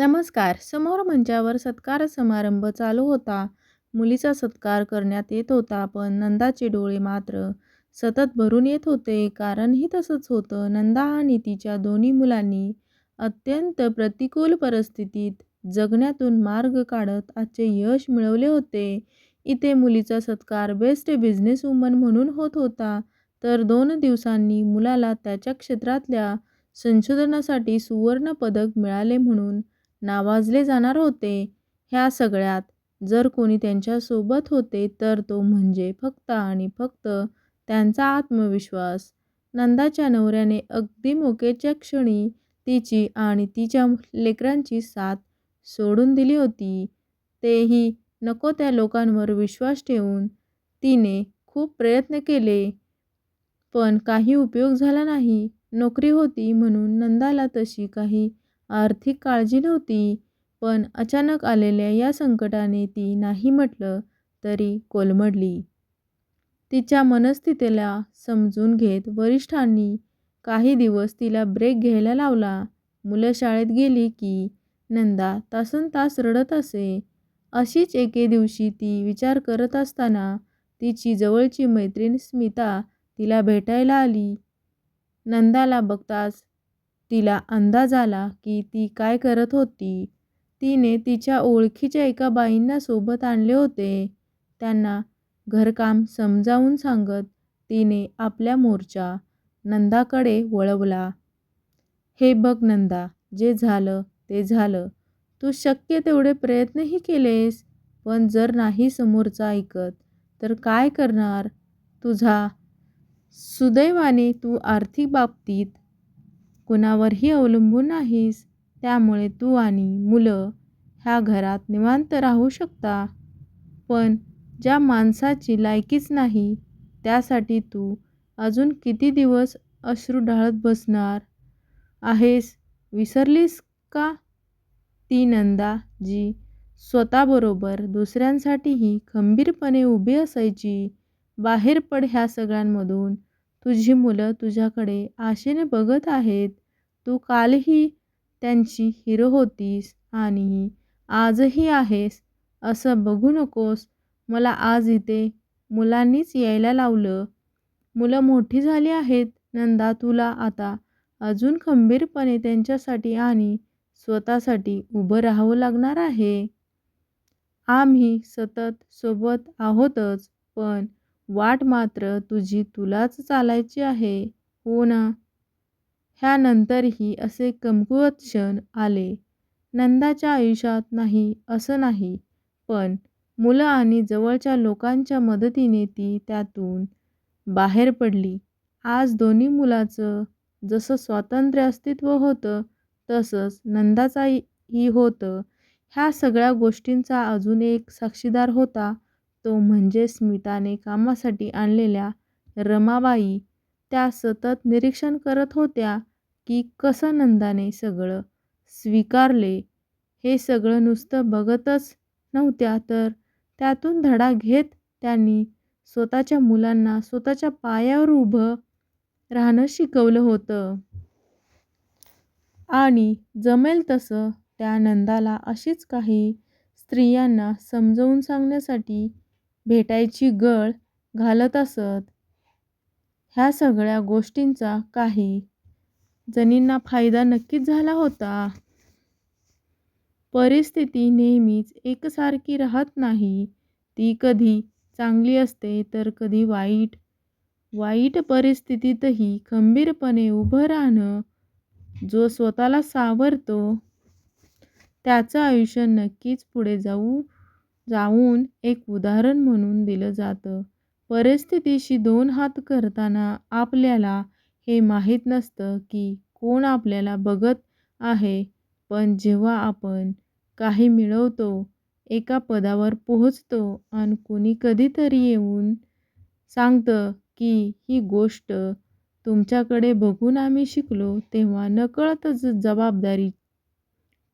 नमस्कार. समोर मंचावर सत्कार समारंभ चालू होता. मुलीचा सत्कार करण्यात येत होता पण नंदाचे डोळे मात्र सतत भरून येत होते. कारणही तसंच होतं. नंदा आणि तिच्या दोन्ही मुलांनी अत्यंत प्रतिकूल परिस्थितीत जगण्यातून मार्ग काढत आजचे यश मिळवले होते. इथे मुलीचा सत्कार बेस्ट बिझनेस वुमन म्हणून होत होता. तर दोन दिवसांनी मुलाला त्याच्या क्षेत्रातल्या संशोधनासाठी सुवर्ण पदक मिळाले म्हणून नावाजले जाणार होते. ह्या सगळ्यात जर कोणी त्यांच्यासोबत होते तर तो म्हणजे फक्त आणि फक्त त्यांचा आत्मविश्वास. नंदाच्या नवऱ्याने अगदी मोकेच्या क्षणी तिची आणि तिच्या लेकरांची साथ सोडून दिली होती. तेही नको त्या लोकांवर विश्वास ठेवून तिने खूप प्रयत्न केले पण काही उपयोग झाला नाही. नोकरी होती म्हणून नंदाला तशी काही आर्थिक काळजी नव्हती पण अचानक आलेल्या या संकटाने ती नाही म्हटलं तरी कोलमडली. तिच्या मनस्थितीला समजून घेत वरिष्ठांनी काही दिवस तिला ब्रेक घ्यायला लावला. मुलं शाळेत गेली की नंदा तासन तास रडत असे. अशीच एके दिवशी ती विचार करत असताना तिची जवळची मैत्रीण स्मिता तिला भेटायला आली. नंदाला बघताच तिला अंदाज आला की ती काय करत होती. तिने तिच्या ओळखीच्या एका बाईंना सोबत आणले होते. त्यांना घरकाम समजावून सांगत तिने आपल्या मोर्चा नंदाकडे वळवला. हे बघ नंदा जे झालं ते झालं. तू शक्य तेवढे प्रयत्नही केलेस पण जर नाही समोरचा ऐकत तर काय करणार? तुझा सुदैवाने तू आर्थिक बाबतीत कुणावरही अवलंबून नाहीस. त्यामुळे तू आणि मुलं ह्या घरात निवांत राहू शकता. पण ज्या माणसाची लायकीच नाही त्यासाठी तू अजून किती दिवस अश्रू ढाळत बसणार? आहेस? विसरलीस का? ती नंदा जी स्वतःबरोबर दुसऱ्यांसाठीही खंबीरपणे उभी असायची बाहेर पड ह्या सगळ्यांमधून. तुझी मुलं तुझ्याकडे आशेने बघत आहेत. तू कालही त्यांची हिरो होतीस आणि आजही आहेस असं बघू नकोस. मला आज इथे मुलांनीच यायला लावलं. मुलं मोठी झाली आहेत. नंदा तुला आता अजून खंबीरपणे त्यांच्यासाठी आणि स्वतःसाठी उभं राहावं लागणार आहे. आम्ही सतत सोबत आहोतच पण वाट मात्र तुझी तुलाच चालायची आहे. हो ना? ह्यानंतरही असे कमकुवत क्षण आले. नंदाच्या आयुष्यात नाही असं नाही. पण मुलं आणि जवळच्या लोकांच्या मदतीने ती त्यातून बाहेर पडली. आज दोन्ही मुलाचं जसं स्वातंत्र्य अस्तित्व होतं तसंच नंदाचाही होतं. ह्या सगळ्या गोष्टींचा अजून एक साक्षीदार होता तो म्हणजे स्मिताने कामासाठी आणलेल्या रमाबाई. त्या सतत निरीक्षण करत होत्या की कसं नंदाने सगळं स्वीकारले हे सगळं नुसतं बघतच नव्हत्या तर त्यातून धडा घेत त्यांनी स्वतःच्या मुलांना स्वतःच्या पायावर उभं राहणं शिकवलं होतं. आणि जमेल तसं त्या नंदाला अशीच काही स्त्रियांना समजावून सांगण्यासाठी भेटायची गळ घालत असत. ह्या सगळ्या गोष्टींचा काही जणींना फायदा नक्कीच झाला होता. परिस्थिती नेहमीच एकसारखी राहत नाही. ती कधी चांगली असते तर कधी वाईट. वाईट परिस्थितीतही खंबीरपणे उभं राहणं जो स्वतःला सावरतो त्याचं आयुष्य नक्कीच पुढे जाऊ जाऊन एक उदाहरण म्हणून दिलं जातं. परिस्थितीशी दोन हात करताना आपल्याला हे माहीत नसतं की कोण आपल्याला बघत आहे. पण जेव्हा आपण काही मिळवतो एका पदावर पोहोचतो आणि कुणी कधीतरी येऊन सांगतं की ही गोष्ट तुमच्याकडे बघून आम्ही शिकलो तेव्हा नकळतच जबाबदारी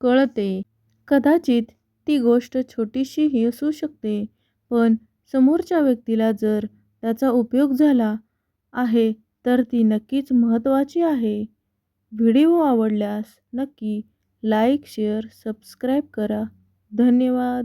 कळते. कदाचित ती गोष्ट छोटीशीही असू शकते पण समोरच्या व्यक्तीला जर त्याचा उपयोग झाला आहे तर ती नक्कीच महत्त्वाची आहे. व्हिडिओ आवडल्यास नक्की लाईक शेअर सबस्क्राईब करा. धन्यवाद.